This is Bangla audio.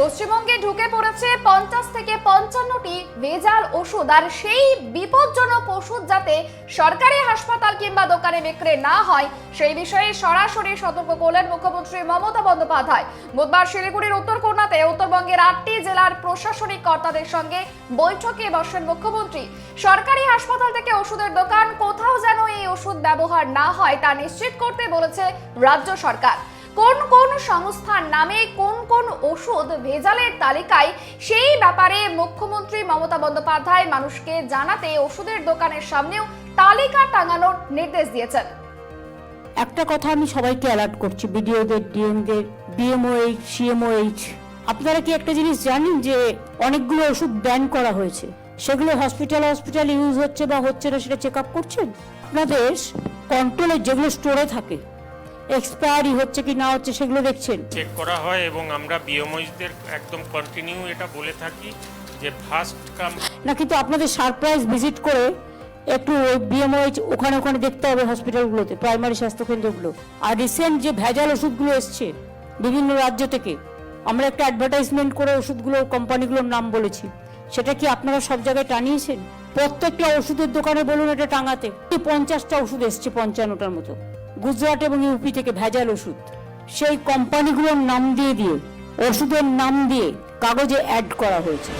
পশ্চিমবঙ্গে ঢুকে পড়েছে পঞ্চাশ থেকে পঞ্চান্নটি ভেজাল ওষুধ, আর সেই বিপজ্জনক ওষুধ যাতে সরকারি হাসপাতাল কিংবা দোকানে বিক্রি না হয়, সেই বিষয়ে সরাসরি সতর্ক করলেন মুখ্যমন্ত্রী মমতা বন্দ্যোপাধ্যায়। বুধবার শিলিগুড়ির উত্তর কন্যাতে উত্তরবঙ্গের আটটি জেলার প্রশাসনিক কর্তাদের সঙ্গে বৈঠকে বসেন মুখ্যমন্ত্রী। সরকারি হাসপাতাল থেকে ওষুধের দোকান, কোথাও যেন এই ওষুধ ব্যবহার না হয় তা নিশ্চিত করতে বলেছে রাজ্য সরকার। কোন কোন সংস্থার নামে কোন কোন ওষুধ ভেজালের তালিকায়, সেই ব্যাপারে মুখ্যমন্ত্রী মমতা বন্দ্যোপাধ্যায় মানুষকে জানাতে ওষুধের দোকানের সামনেও তালিকা টাঙানোর নির্দেশ দিয়েছেন। একটা কথা আমি সবাইকে অ্যালার্ট করছি, বিডিওদের, ডিএমদের বিএমওএইচ সিএমওএইচ, আপনারা কি একটা জিনিস জানেন যে অনেকগুলো ওষুধ ব্যান করা হয়েছে? সেগুলো হসপিটাল হসপিটাল ইউজ হচ্ছে বা হচ্ছে না সেটা চেক আপ করছেন? আপনাদের কন্ট্রোলে যেগুলো স্টোরে থাকে এক্সপায়ারি হচ্ছে কি না হচ্ছে সেগুলো দেখছেন। চেক করা হয় এবং আমরা বিএমওইসদের একদম কন্টিনিউ এটা বলে থাকি যে ফার্স্ট কাম না কিন্তু আপনাদের সারপ্রাইজ ভিজিট করে একটু বিএমওএইচ ওখানে ওখানে দেখতে হবে হসপিটালগুলোতে প্রাইমারি স্বাস্থ্যকেন্দ্রগুলো। আর রিসেন্ট যে ভেজাল ওষুধগুলো এসছে বিভিন্ন রাজ্য থেকে আমরা একটা অ্যাডভার্টাইজমেন্ট করে ওষুধগুলো কোম্পানিগুলোর নাম বলেছি। সেটা কি আপনারা সব জায়গায় টানিয়েছেন? প্রত্যেকটা ওষুধের দোকানে বলুন এটা টাঙাতে। পঞ্চাশটা ওষুধ এসছে পঞ্চান্নটার মতো। গুজরাট এবং ইউপি থেকে ভেজাল ওষুধ। সেই কোম্পানিগুলোর নাম দিয়ে দিয়ে, ওষুধের নাম দিয়ে কাগজে অ্যাড করা হয়েছে।